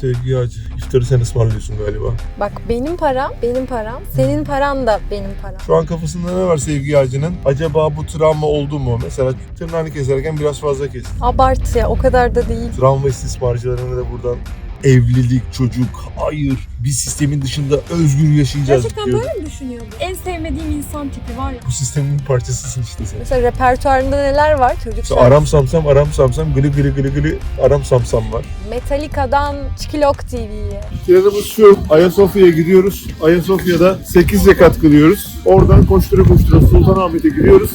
sevgi ağacı. İftarı sen ısmarlıyorsun galiba. Bak benim param, benim param. Senin paran da benim param. Şu an kafasında ne var sevgi ağacının? Acaba bu travma oldu mu? Mesela tırnağını keserken biraz fazla kesti. Abart ya o kadar da değil. Travma istismarcılarına da buradan evlilik, çocuk, hayır, bir sistemin dışında özgür yaşayacağız Gerçekten diyor. böyle mi düşünüyordu? En sevmediğim insan tipi var ya. Bu sistemin bir parçasısın işte sen. Mesela repertuarında neler var? Çocuk İşte şarkısı. aram samsam, aram samsam, gülü gülü gülü gülü, aram samsam var. Metallica'dan Çikilok TV'ye. Planımız şu, Ayasofya'ya gidiyoruz. Ayasofya'da 8 rekat kılıyoruz. Oradan koştura koştura Sultanahmet'e gidiyoruz.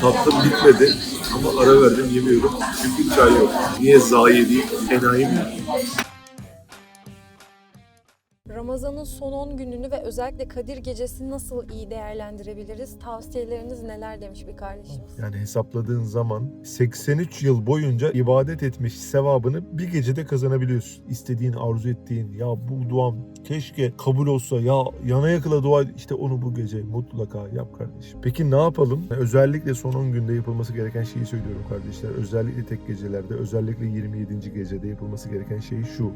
Tatlım bitmedi ama ara verdim yemiyorum. Çünkü çay yok. Niye zayi değil, enayi mi? Ramazan'ın son 10 gününü ve özellikle Kadir Gecesi'ni nasıl iyi değerlendirebiliriz? Tavsiyeleriniz neler demiş bir kardeşimiz. Yani hesapladığın zaman 83 yıl boyunca ibadet etmiş sevabını bir gecede kazanabiliyorsun. İstediğin, arzu ettiğin, ya bu duam keşke kabul olsa, ya yana yakıla dua işte onu bu gece mutlaka yap kardeşim. Peki ne yapalım? Özellikle son 10 günde yapılması gereken şeyi söylüyorum kardeşler. Özellikle tek gecelerde, özellikle 27. gecede yapılması gereken şey şu.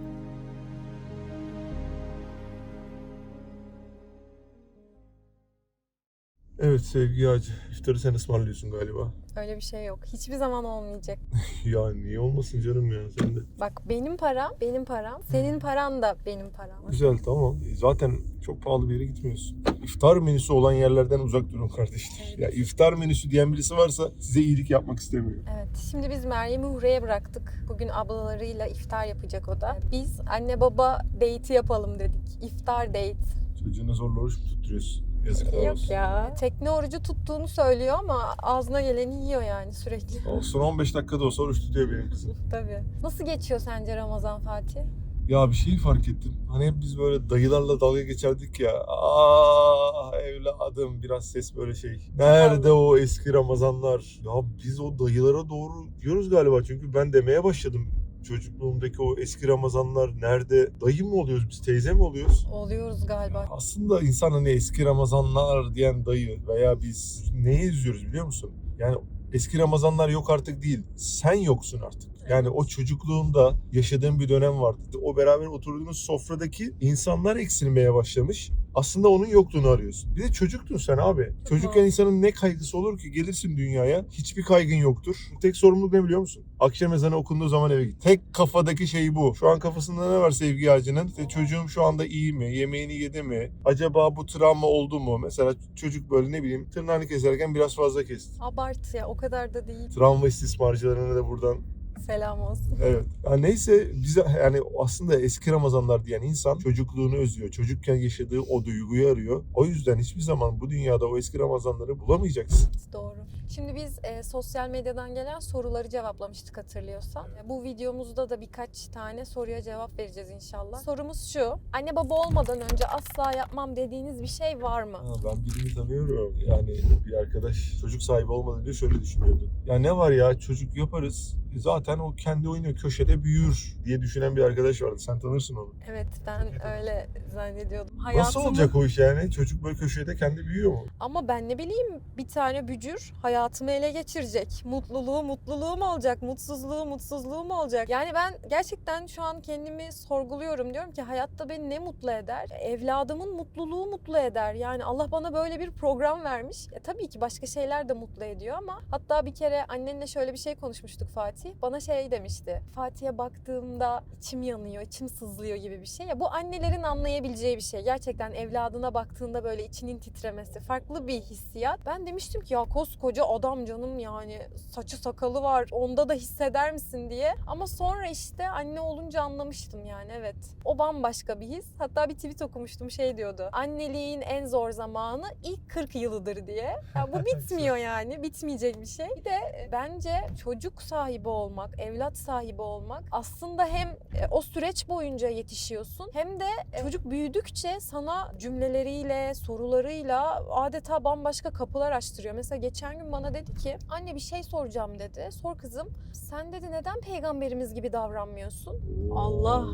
Evet sevgi ağacı. İftarı sen ısmarlıyorsun galiba. Öyle bir şey yok. Hiçbir zaman olmayacak. Ya niye olmasın canım ya sen de. Bak benim param, benim param. Senin paran da benim param. Güzel tamam. E, Zaten çok pahalı bir yere gitmiyorsun. İftar menüsü olan yerlerden uzak durun kardeşler. Evet. Ya iftar menüsü diyen birisi varsa size iyilik yapmak istemiyor. Evet, şimdi biz Meryem'i Hurre'ye bıraktık. Bugün ablalarıyla iftar yapacak o da. Biz anne baba date'i yapalım dedik. İftar date. Çocuğuna zorla oruç mu tutturuyorsun? Yazıklar Yok olsun. ya. Tekne orucu tuttuğunu söylüyor ama ağzına geleni yiyor yani sürekli. Olsun 15 dakikada olsa oruç tutuyor benim kızım. Tabii. Nasıl geçiyor sence Ramazan Fatih? Ya bir şeyi fark ettim. Hani hep biz böyle dayılarla dalga geçerdik ya. Ah evladım biraz ses böyle şey. Nerede o eski Ramazanlar? Ya biz o dayılara doğru diyoruz galiba. Çünkü ben demeye başladım. Çocukluğumdaki o eski Ramazanlar nerede? Dayı mı oluyoruz biz? Teyze mi oluyoruz? Oluyoruz galiba. Aslında insan hani eski Ramazanlar diyen dayı veya biz neye üzüyoruz biliyor musun? Yani eski Ramazanlar yok artık değil. Sen yoksun artık. Yani o çocukluğunda yaşadığın bir dönem vardı. O beraber oturduğunuz sofradaki insanlar eksilmeye başlamış. Aslında onun yokluğunu arıyorsun. Bir de çocuktun sen abi. Çocukken insanın ne kaygısı olur ki? Gelirsin dünyaya. Hiçbir kaygın yoktur. Tek sorumluluk ne biliyor musun? Akşam ezanı okunduğu zaman eve git. Tek kafadaki şey bu. Şu an kafasında ne var sevgi ağacının? İşte çocuğum şu anda iyi mi? Yemeğini yedi mi? Acaba bu travma oldu mu? Mesela çocuk böyle ne bileyim tırnağını keserken biraz fazla kesti. Abart ya o kadar da değil. Travma istismarcılarına da buradan Selam olsun. Evet. Ya neyse bize yani aslında eski Ramazanlar diyen insan çocukluğunu özlüyor. Çocukken yaşadığı o duyguyu arıyor. O yüzden hiçbir zaman bu dünyada o eski Ramazanları bulamayacaksın. Doğru. Şimdi biz e, sosyal medyadan gelen soruları cevaplamıştık hatırlıyorsan. Bu videomuzda da birkaç tane soruya cevap vereceğiz inşallah. Sorumuz şu. Anne baba olmadan önce asla yapmam dediğiniz bir şey var mı? Ha, ben birini tanıyorum. Yani bir arkadaş çocuk sahibi olmadan önce şöyle düşünüyordu. Ya ne var ya çocuk yaparız. Zaten o kendi oynuyor köşede büyür diye düşünen bir arkadaş vardı. Sen tanırsın onu. Evet ben öyle zannediyordum. Nasıl Hayatımı- olacak o iş yani? Çocuk böyle köşede kendi büyüyor mu? Ama ben ne bileyim bir tane bücür hayatımı ele geçirecek. Mutluluğu mutluluğum olacak, mutsuzluğu mutsuzluğum olacak. Yani ben gerçekten şu an kendimi sorguluyorum. Diyorum ki hayatta beni ne mutlu eder? Evladımın mutluluğu mutlu eder. Yani Allah bana böyle bir program vermiş. E, tabii ki başka şeyler de mutlu ediyor ama hatta bir kere annenle şöyle bir şey konuşmuştuk Fatih. Bana şey demişti. Fatih'e baktığımda içim yanıyor, içim sızlıyor gibi bir şey. Ya bu annelerin anlayabileceği bir şey. Gerçekten evladına baktığında böyle içinin titremesi. Farklı bir hissiyat. Ben demiştim ki ya koskoca adam canım yani saçı sakalı var. Onda da hisseder misin diye. Ama sonra işte anne olunca anlamıştım yani evet. O bambaşka bir his. Hatta bir tweet okumuştum şey diyordu. Anneliğin en zor zamanı ilk 40 yılıdır diye. Ya bu bitmiyor yani. Bitmeyecek bir şey. Bir de bence çocuk sahibi olmak, evlat sahibi olmak aslında hem e, o süreç boyunca yetişiyorsun hem de e, çocuk büyüdükçe sana cümleleriyle, sorularıyla adeta bambaşka kapılar açtırıyor. Mesela geçen gün bana dedi ki anne bir şey soracağım dedi. Sor kızım. Sen dedi neden peygamberimiz gibi davranmıyorsun? Allah.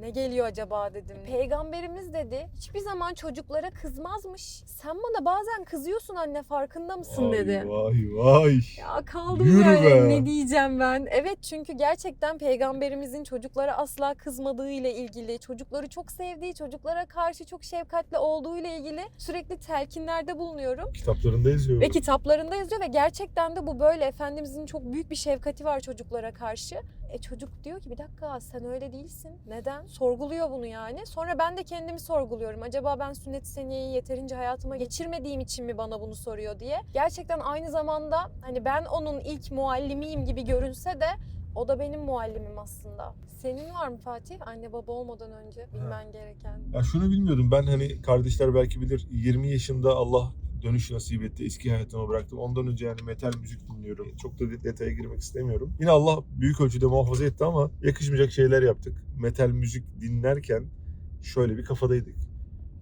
Ne geliyor acaba dedim. Peygamberimiz dedi hiçbir zaman çocuklara kızmazmış. Sen bana bazen kızıyorsun anne farkında mısın Vay dedi. Vay vay. Ya kaldım Yürü yani be. ne diyeceğim ben. Evet çünkü gerçekten peygamberimizin çocuklara asla kızmadığı ile ilgili, çocukları çok sevdiği, çocuklara karşı çok şefkatli olduğu ile ilgili sürekli telkinlerde bulunuyorum. Kitaplarında yazıyor. Ve kitaplarında yazıyor ve gerçekten de bu böyle. Efendimizin çok büyük bir şefkati var çocuklara karşı. E çocuk diyor ki bir dakika sen öyle değilsin. Neden? Sorguluyor bunu yani. Sonra ben de kendimi sorguluyorum. Acaba ben sünnet-i seniyeyi yeterince hayatıma geçirmediğim için mi bana bunu soruyor diye. Gerçekten aynı zamanda hani ben onun ilk muallimiyim gibi görünse de o da benim muallimim aslında. Senin var mı Fatih? Anne baba olmadan önce bilmen gereken. Ya şunu bilmiyordum ben hani kardeşler belki bilir 20 yaşında Allah dönüş nasip etti. Eski hayatıma bıraktım. Ondan önce yani metal müzik dinliyorum. Çok da de- detaya girmek istemiyorum. Yine Allah büyük ölçüde muhafaza etti ama yakışmayacak şeyler yaptık. Metal müzik dinlerken şöyle bir kafadaydık.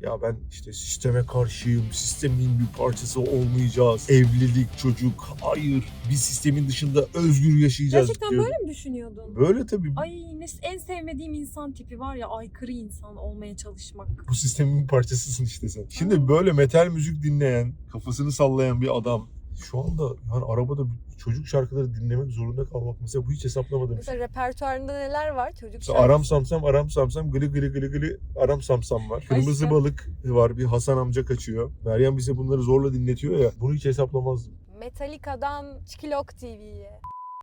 Ya ben işte sisteme karşıyım, sistemin bir parçası olmayacağız. Evlilik, çocuk, hayır. Biz sistemin dışında özgür yaşayacağız Gerçekten diyorduk. böyle mi düşünüyordun? Böyle tabii. Ay ne, en sevmediğim insan tipi var ya aykırı insan olmaya çalışmak. bu sistemin bir parçasısın işte sen. Şimdi böyle metal müzik dinleyen, kafasını sallayan bir adam şu anda yani arabada çocuk şarkıları dinlemek zorunda kalmak mesela bu hiç hesaplamadım. Mesela repertuarında neler var çocuk Mesela aram samsam aram samsam gılı gılı gılı gılı aram samsam var. Kırmızı Aşkım. balık var bir Hasan amca kaçıyor. Meryem bize bunları zorla dinletiyor ya. Bunu hiç hesaplamazdım. Metallica'dan Çikilok TV'ye.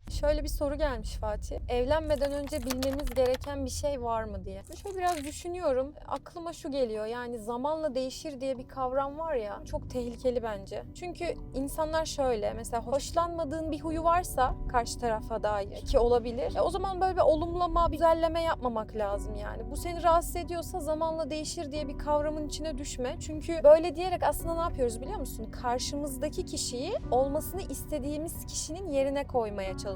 Şöyle bir soru gelmiş Fatih. Evlenmeden önce bilmemiz gereken bir şey var mı diye. Şöyle biraz düşünüyorum. Aklıma şu geliyor. Yani zamanla değişir diye bir kavram var ya. Çok tehlikeli bence. Çünkü insanlar şöyle. Mesela hoşlanmadığın bir huyu varsa karşı tarafa dair ki olabilir. E, o zaman böyle bir olumlama, güzelleme yapmamak lazım yani. Bu seni rahatsız ediyorsa zamanla değişir diye bir kavramın içine düşme. Çünkü böyle diyerek aslında ne yapıyoruz biliyor musun? Karşımızdaki kişiyi olmasını istediğimiz kişinin yerine koymaya çalışıyoruz.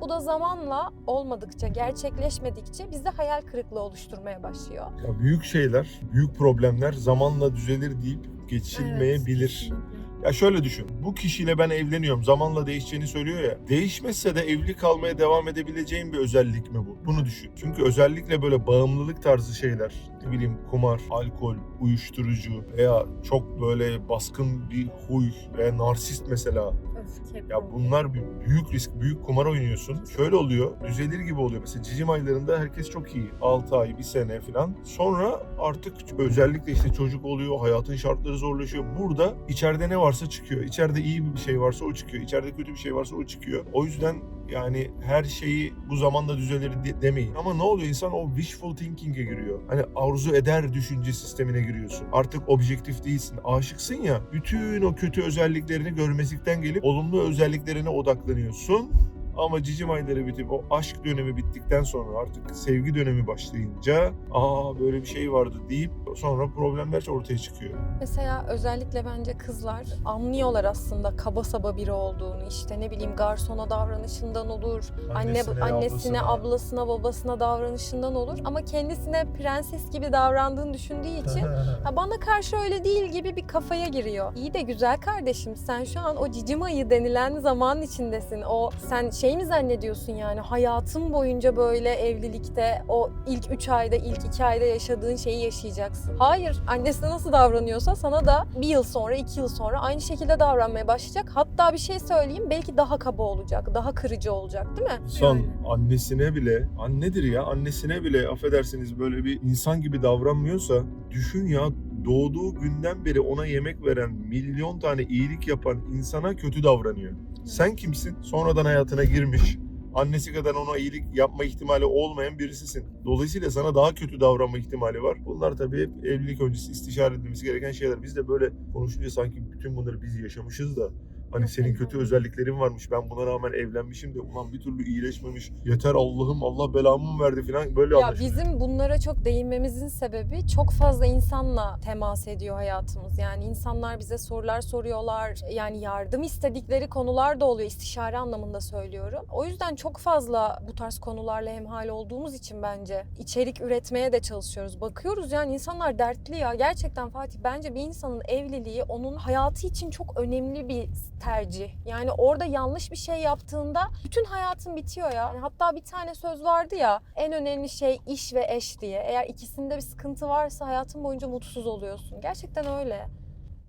Bu da zamanla olmadıkça, gerçekleşmedikçe bizde hayal kırıklığı oluşturmaya başlıyor. Ya büyük şeyler, büyük problemler zamanla düzelir deyip geçilmeyebilir. Evet. Ya şöyle düşün. Bu kişiyle ben evleniyorum. Zamanla değişeceğini söylüyor ya. Değişmezse de evli kalmaya devam edebileceğim bir özellik mi bu? Bunu düşün. Çünkü özellikle böyle bağımlılık tarzı şeyler, ne bileyim kumar, alkol, uyuşturucu veya çok böyle baskın bir huy veya narsist mesela. Öfke. Ya bunlar bir büyük risk, büyük kumar oynuyorsun. Şöyle oluyor, düzelir gibi oluyor. Mesela cicim aylarında herkes çok iyi. 6 ay, 1 sene falan. Sonra artık özellikle işte çocuk oluyor, hayatın şartları zorlaşıyor. Burada içeride ne varsa çıkıyor. İçeride iyi bir şey varsa o çıkıyor. İçeride kötü bir şey varsa o çıkıyor. O yüzden yani her şeyi bu zamanda düzelir de- demeyin. Ama ne oluyor? İnsan o wishful thinking'e giriyor. Hani arzu eder düşünce sistemine giriyorsun. Artık objektif değilsin. Aşıksın ya. Bütün o kötü özelliklerini görmezlikten gelip olumlu özelliklerine odaklanıyorsun. Ama cicim ayları bitip o aşk dönemi bittikten sonra artık sevgi dönemi başlayınca aa böyle bir şey vardı deyip sonra problemler ortaya çıkıyor. Mesela özellikle bence kızlar anlıyorlar aslında kaba saba biri olduğunu. İşte ne bileyim garsona davranışından olur, anne annesine, ablasına, babasına davranışından olur ama kendisine prenses gibi davrandığını düşündüğü için ha bana karşı öyle değil gibi bir kafaya giriyor. İyi de güzel kardeşim sen şu an o cicim ayı denilen zaman içindesin. O sen şey mi zannediyorsun yani hayatın boyunca böyle evlilikte o ilk 3 ayda ilk 2 ayda yaşadığın şeyi yaşayacaksın. Hayır annesine nasıl davranıyorsa sana da bir yıl sonra 2 yıl sonra aynı şekilde davranmaya başlayacak. Hatta bir şey söyleyeyim belki daha kaba olacak, daha kırıcı olacak değil mi? İnsan Yani. annesine bile, annedir ya annesine bile affedersiniz böyle bir insan gibi davranmıyorsa düşün ya doğduğu günden beri ona yemek veren milyon tane iyilik yapan insana kötü davranıyor. Sen kimsin? Sonradan hayatına girmiş. Annesi kadar ona iyilik yapma ihtimali olmayan birisisin. Dolayısıyla sana daha kötü davranma ihtimali var. Bunlar tabii hep evlilik öncesi istişare edilmesi gereken şeyler. Biz de böyle konuşunca sanki bütün bunları biz yaşamışız da Hani senin kötü özelliklerin varmış. Ben buna rağmen evlenmişim de ulan bir türlü iyileşmemiş. Yeter Allah'ım Allah belamı mı verdi falan böyle Ya anlaşılıyor. bizim bunlara çok değinmemizin sebebi çok fazla insanla temas ediyor hayatımız. Yani insanlar bize sorular soruyorlar. Yani yardım istedikleri konular da oluyor. İstişare anlamında söylüyorum. O yüzden çok fazla bu tarz konularla hemhal olduğumuz için bence içerik üretmeye de çalışıyoruz. Bakıyoruz yani insanlar dertli ya. Gerçekten Fatih bence bir insanın evliliği onun hayatı için çok önemli bir tercih. Yani orada yanlış bir şey yaptığında bütün hayatın bitiyor ya. Yani hatta bir tane söz vardı ya en önemli şey iş ve eş diye. Eğer ikisinde bir sıkıntı varsa hayatın boyunca mutsuz oluyorsun. Gerçekten öyle.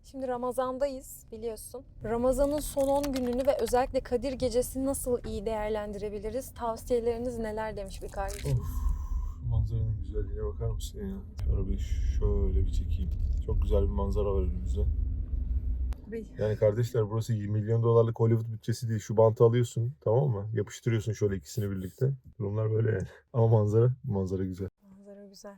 Şimdi Ramazan'dayız biliyorsun. Ramazan'ın son 10 gününü ve özellikle Kadir Gecesi'ni nasıl iyi değerlendirebiliriz? Tavsiyeleriniz neler demiş bir kardeşim. Of, manzaranın güzelliğine bakar mısın ya? Arabayı şöyle bir çekeyim. Çok güzel bir manzara var önümüzde. Bey. Yani kardeşler burası 20 milyon dolarlık Hollywood bütçesi değil. Şu bantı alıyorsun tamam mı? Yapıştırıyorsun şöyle ikisini birlikte. Durumlar böyle yani. Ama manzara, manzara güzel. Manzara güzel.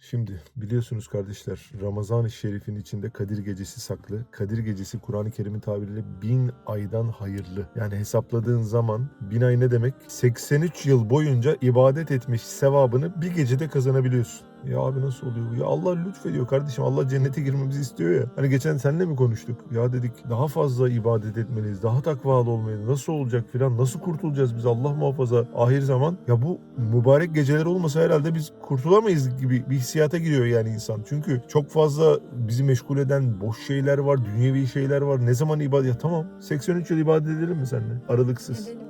Şimdi biliyorsunuz kardeşler Ramazan-ı Şerif'in içinde Kadir Gecesi saklı. Kadir Gecesi Kur'an-ı Kerim'in tabiriyle bin aydan hayırlı. Yani hesapladığın zaman bin ay ne demek? 83 yıl boyunca ibadet etmiş sevabını bir gecede kazanabiliyorsun. Ya abi nasıl oluyor bu? Ya Allah lütfediyor kardeşim. Allah cennete girmemizi istiyor ya. Hani geçen seninle mi konuştuk? Ya dedik daha fazla ibadet etmeliyiz. Daha takvalı olmalıyız. Nasıl olacak filan? Nasıl kurtulacağız biz Allah muhafaza ahir zaman? Ya bu mübarek geceler olmasa herhalde biz kurtulamayız gibi bir hissiyata giriyor yani insan. Çünkü çok fazla bizi meşgul eden boş şeyler var, dünyevi şeyler var. Ne zaman ibadet? Ya tamam 83 yıl ibadet edelim mi seninle? Aralıksız. Edelim ya.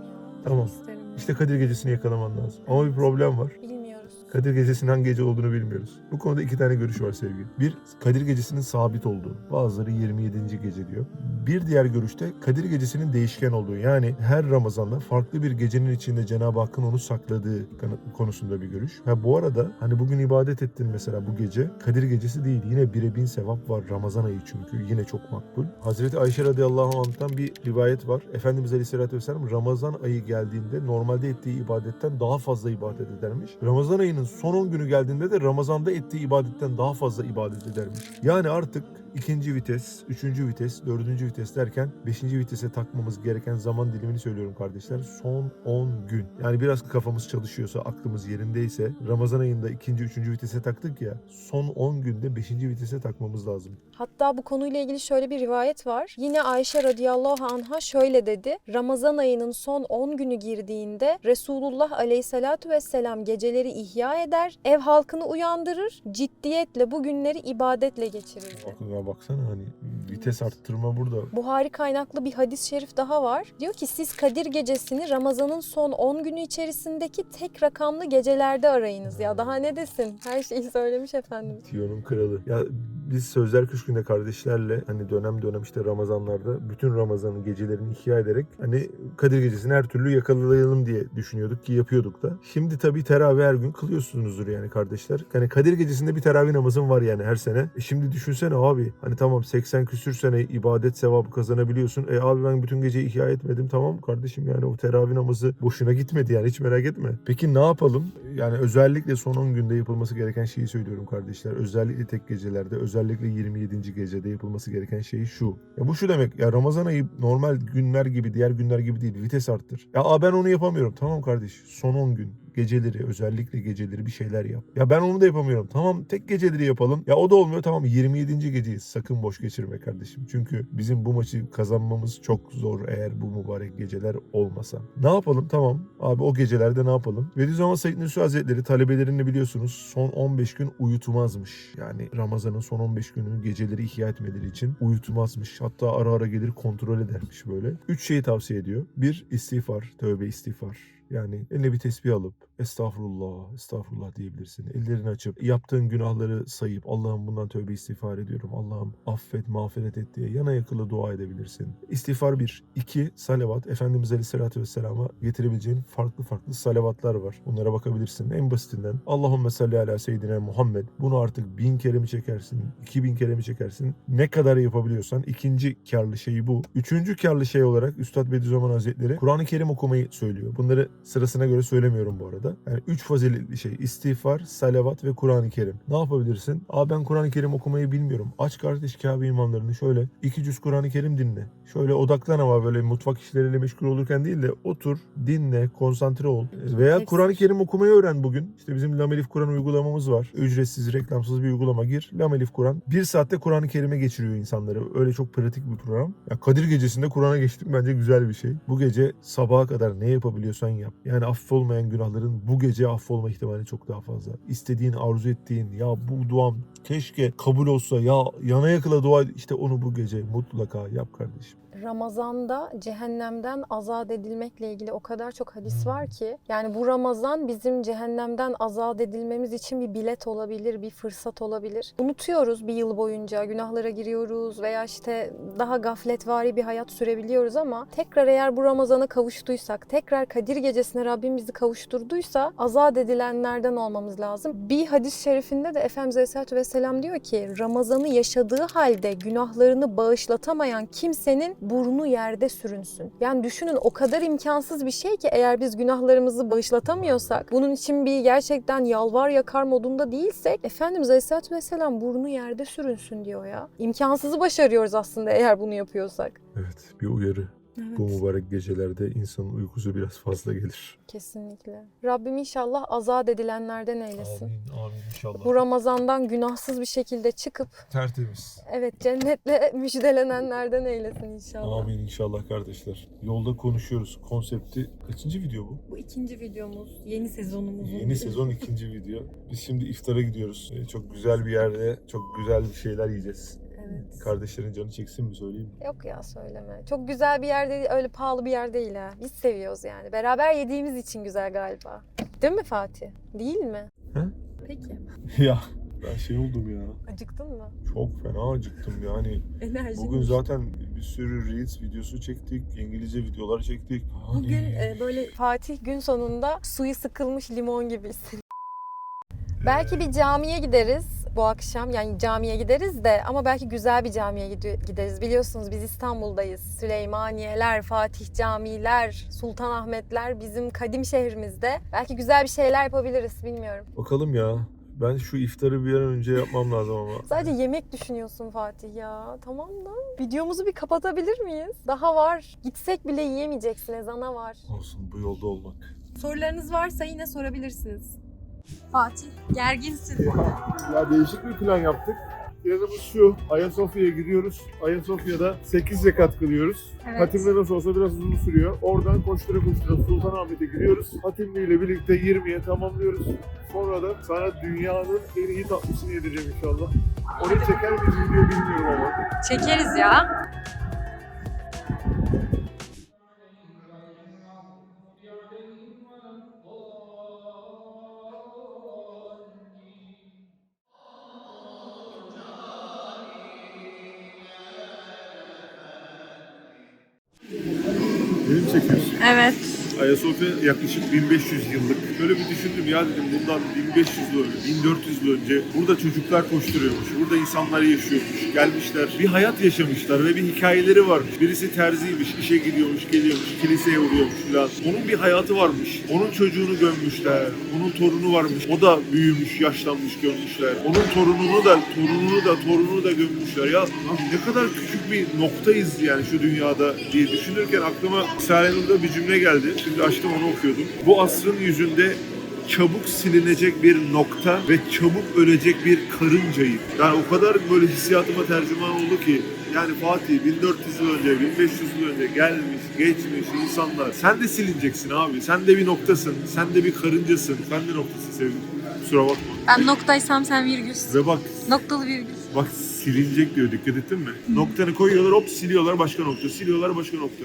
Tamam. İşte Kadir Gecesi'ni yakalaman lazım. Ama bir problem var. Kadir Gecesi'nin hangi gece olduğunu bilmiyoruz. Bu konuda iki tane görüş var sevgili. Bir, Kadir Gecesi'nin sabit olduğu. Bazıları 27. gece diyor. Bir diğer görüşte Kadir Gecesi'nin değişken olduğu. Yani her Ramazan'da farklı bir gecenin içinde Cenab-ı Hakk'ın onu sakladığı konusunda bir görüş. Ha bu arada hani bugün ibadet ettin mesela bu gece. Kadir Gecesi değil. Yine bire bin sevap var. Ramazan ayı çünkü. Yine çok makbul. Hazreti Ayşe radıyallahu anh'tan bir rivayet var. Efendimiz Aleyhisselatü Vesselam Ramazan ayı geldiğinde normalde ettiği ibadetten daha fazla ibadet edermiş. Ramazan ayının son 10 günü geldiğinde de Ramazan'da ettiği ibadetten daha fazla ibadet edermiş. Yani artık ikinci vites, üçüncü vites, dördüncü vites derken beşinci vitese takmamız gereken zaman dilimini söylüyorum kardeşler. Son 10 gün. Yani biraz kafamız çalışıyorsa, aklımız yerindeyse Ramazan ayında ikinci, üçüncü vitese taktık ya. Son 10 günde beşinci vitese takmamız lazım. Hatta bu konuyla ilgili şöyle bir rivayet var. Yine Ayşe radıyallahu anha şöyle dedi. Ramazan ayının son 10 günü girdiğinde Resulullah aleyhissalatu vesselam geceleri ihya eder, ev halkını uyandırır, ciddiyetle bu günleri ibadetle geçirirdi. Aklına baksana hani vites arttırma burada. Buhari kaynaklı bir hadis-i şerif daha var. Diyor ki siz Kadir gecesini Ramazan'ın son 10 günü içerisindeki tek rakamlı gecelerde arayınız. Ya daha ne desin? Her şeyi söylemiş efendim. Tiyonun kralı. Ya biz Sözler Köşkü'nde kardeşlerle hani dönem dönem işte Ramazanlarda bütün Ramazan'ın gecelerini ihya ederek hani Kadir Gecesi'ni her türlü yakalayalım diye düşünüyorduk ki yapıyorduk da. Şimdi tabii teravih her gün kılıyorsunuzdur yani kardeşler. Hani Kadir Gecesi'nde bir teravih namazım var yani her sene. E şimdi düşünsene abi hani tamam 80 küsür sene ibadet sevabı kazanabiliyorsun. E abi ben bütün gece ihya etmedim tamam kardeşim yani o teravih namazı boşuna gitmedi yani hiç merak etme. Peki ne yapalım? Yani özellikle son 10 günde yapılması gereken şeyi söylüyorum kardeşler. Özellikle tek gecelerde, özellikle 27. gecede yapılması gereken şey şu. Ya bu şu demek. Ya Ramazan ayı normal günler gibi, diğer günler gibi değil. Vites arttır. Ya ben onu yapamıyorum. Tamam kardeş. Son 10 gün geceleri özellikle geceleri bir şeyler yap. Ya ben onu da yapamıyorum. Tamam tek geceleri yapalım. Ya o da olmuyor. Tamam 27. geceyi sakın boş geçirme kardeşim. Çünkü bizim bu maçı kazanmamız çok zor eğer bu mübarek geceler olmasa. Ne yapalım? Tamam. Abi o gecelerde ne yapalım? Bediüzzaman Said Nursi Hazretleri talebelerini biliyorsunuz son 15 gün uyutmazmış. Yani Ramazan'ın son 15 gününü geceleri ihya etmeleri için uyutmazmış. Hatta ara ara gelir kontrol edermiş böyle. Üç şeyi tavsiye ediyor. Bir istiğfar, tövbe istiğfar. Yani eline bir tesbih alıp estağfurullah, estağfurullah diyebilirsin. Ellerini açıp yaptığın günahları sayıp Allah'ım bundan tövbe istiğfar ediyorum. Allah'ım affet, mağfiret et diye yana yakıla dua edebilirsin. İstiğfar bir. iki salavat. Efendimiz Aleyhisselatü Vesselam'a getirebileceğin farklı farklı salavatlar var. Bunlara bakabilirsin. En basitinden Allahümme salli ala seyyidina Muhammed. Bunu artık bin kere mi çekersin, iki bin kere mi çekersin? Ne kadar yapabiliyorsan. ikinci karlı şeyi bu. Üçüncü karlı şey olarak Üstad Bediüzzaman Hazretleri Kur'an-ı Kerim okumayı söylüyor. Bunları sırasına göre söylemiyorum bu arada. Yani üç faziletli şey. istiğfar, salavat ve Kur'an-ı Kerim. Ne yapabilirsin? Aa ben Kur'an-ı Kerim okumayı bilmiyorum. Aç kardeş Kabe imamlarını şöyle iki cüz Kur'an-ı Kerim dinle. Şöyle odaklan ama böyle mutfak işleriyle meşgul olurken değil de otur, dinle, konsantre ol. Veya. Kur'an-ı Kerim okumayı öğren bugün. İşte bizim Lamelif Kur'an uygulamamız var. Ücretsiz, reklamsız bir uygulama gir. Lamelif Kur'an. Bir saatte Kur'an-ı Kerim'e geçiriyor insanları. Öyle çok pratik bir program. Ya Kadir Gecesi'nde Kur'an'a geçtim bence güzel bir şey. Bu gece sabaha kadar ne yapabiliyorsan yap. Yani affolmayan günahların bu gece affolma ihtimali çok daha fazla. İstediğin, arzu ettiğin ya bu duam keşke kabul olsa ya yana yakıla dua işte onu bu gece mutlaka yap kardeşim. Ramazan'da cehennemden azat edilmekle ilgili o kadar çok hadis var ki yani bu Ramazan bizim cehennemden azat edilmemiz için bir bilet olabilir, bir fırsat olabilir. Unutuyoruz bir yıl boyunca günahlara giriyoruz veya işte daha gafletvari bir hayat sürebiliyoruz ama tekrar eğer bu Ramazan'a kavuştuysak, tekrar Kadir gecesine Rabbim bizi kavuşturduysa azat edilenlerden olmamız lazım. Bir hadis-i şerifinde de Efendimiz Aleyhisselatü Vesselam diyor ki Ramazan'ı yaşadığı halde günahlarını bağışlatamayan kimsenin burnu yerde sürünsün. Yani düşünün o kadar imkansız bir şey ki eğer biz günahlarımızı bağışlatamıyorsak, bunun için bir gerçekten yalvar yakar modunda değilsek Efendimiz Aleyhisselatü Vesselam burnu yerde sürünsün diyor ya. İmkansızı başarıyoruz aslında eğer bunu yapıyorsak. Evet bir uyarı. Bu mübarek gecelerde insanın uykusu biraz fazla gelir. Kesinlikle. Rabbim inşallah azat edilenlerden eylesin. Amin amin inşallah. Bu Ramazan'dan günahsız bir şekilde çıkıp Tertemiz. evet cennetle müjdelenenlerden eylesin inşallah. Amin inşallah kardeşler. Yolda konuşuyoruz. Konsepti kaçıncı video bu? Bu ikinci videomuz, yeni sezonumuzun. Yeni sezon ikinci video. Biz şimdi iftara gidiyoruz. Ee, Çok güzel bir yerde çok güzel bir şeyler yiyeceğiz. Evet. Kardeşlerin canı çeksin mi söyleyeyim mi? Yok ya söyleme. Çok güzel bir yer değil, öyle pahalı bir yer değil ha. Biz seviyoruz yani. Beraber yediğimiz için güzel galiba. Değil mi Fatih? Değil mi? Peki. ya ben şey oldum ya. Acıktın mı? Çok fena acıktım yani. Enerji. Bugün zaten bir sürü Reels videosu çektik. İngilizce videolar çektik. Hani Bugün e, böyle Fatih gün sonunda suyu sıkılmış limon gibi hissediyor. Belki bir camiye gideriz bu akşam. Yani camiye gideriz de ama belki güzel bir camiye gide- gideriz. Biliyorsunuz biz İstanbul'dayız. Süleymaniyeler, Fatih camiler, Sultanahmetler bizim kadim şehrimizde. Belki güzel bir şeyler yapabiliriz bilmiyorum. Bakalım ya. Ben şu iftarı bir an önce yapmam lazım ama. Sadece yemek düşünüyorsun Fatih ya. Tamam da videomuzu bir kapatabilir miyiz? Daha var. Gitsek bile yiyemeyeceksin ezana var. Olsun bu yolda olmak. sorularınız varsa yine sorabilirsiniz. Fatih, gerginsin. Ya değişik bir plan yaptık. Planımız şu. Ayasofya'ya gidiyoruz. Ayasofya'da 8 rekat kılıyoruz. Evet. Hatimle nasıl olsa biraz uzun sürüyor. Oradan koştura koştura Sultanahmet'e giriyoruz. Hatimli ile birlikte 20'ye tamamlıyoruz. Sonra da sana dünyanın en iyi tatlısını yedireceğim inşallah. Onu çeker miyiz video bilmiyorum ama. Çekeriz ya. Çekiyorsun. Evet. Ayasofya yaklaşık 1500 yıllık. Böyle bir düşündüm ya dedim bundan 1500 yıl önce, 1400 yıl önce burada çocuklar koşturuyormuş. Burada insanlar yaşıyormuş. Gelmişler, bir hayat yaşamışlar ve bir hikayeleri varmış. Birisi terziymiş, işe gidiyormuş, geliyormuş, kiliseye uğruyormuş falan. Onun bir hayatı varmış. Onun çocuğunu gömmüşler. Onun torunu varmış. O da büyümüş, yaşlanmış gömmüşler. Onun torununu da, torununu da, torununu da gömmüşler. Ya ne kadar küçük bir noktayız yani şu dünyada diye düşünürken aklıma İsrail'in bir cümle geldi. Şimdi açtım onu okuyordum. Bu asrın yüzünde çabuk silinecek bir nokta ve çabuk ölecek bir karıncayım. Yani o kadar böyle hissiyatıma tercüman oldu ki yani Fatih 1400 yıl önce, 1500 yıl önce gelmiş, geçmiş insanlar. Sen de silineceksin abi. Sen de bir noktasın. Sen de bir karıncasın. Sen de noktasın sevgilim. Kusura bakma. Ben noktaysam sen virgülsün. Ve bak Noktalı virgül. Bak silinecek diyor dikkat ettin mi? Noktanı koyuyorlar hop siliyorlar başka nokta. Siliyorlar başka nokta.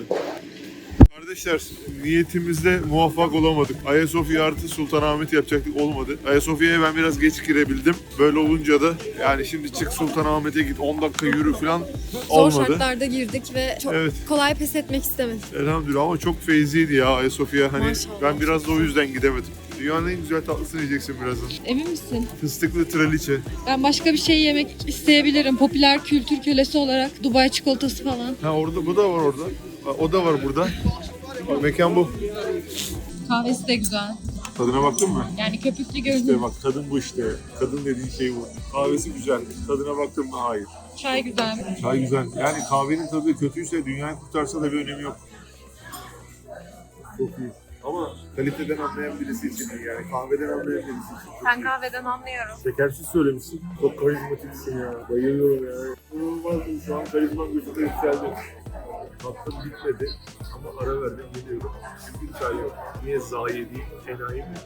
Kardeşler niyetimizde muvaffak olamadık. Ayasofya artı Sultanahmet yapacaktık olmadı. Ayasofya'ya ben biraz geç girebildim. Böyle olunca da yani şimdi çık Sultanahmet'e git 10 dakika yürü falan Zor olmadı. şartlarda girdik ve çok Evet kolay pes etmek istemedim. elhamdülillah ama çok feyziydi ya Ayasofya. Hani Maşallah. ben biraz da o yüzden gidemedim. Dünyanın en güzel tatlısını yiyeceksin birazdan. Emin misin? Fıstıklı traliçe. Ben başka bir şey yemek isteyebilirim. Popüler kültür kölesi olarak Dubai çikolatası falan. Ha orada bu da var orada. O da var burada. Mekan bu. Kahvesi de güzel. Tadına baktın mı? Yani köpüklü İşte görünüyor. bak kadın bu işte. Kadın dediğin şey bu. Kahvesi güzel. Tadına baktın mı? Hayır. Çay güzel. Çay güzel. Yani kahvenin tadı kötüyse dünyayı kurtarsa da bir önemi yok. Çok iyi. Ama kaliteden anlayan birisi için iyi yani. Kahveden anlayan birisi için. çok Ben iyi. kahveden anlıyorum. Şekersiz söylemişsin. Çok karizmatiksin ya. Bayılıyorum ya. İnanılmaz. Şu an karizman gözümde yükseldi. Tatlım bitmedi ama ara verdim geliyorum. Çünkü çay yok. Niye zayi değil, enayi mi?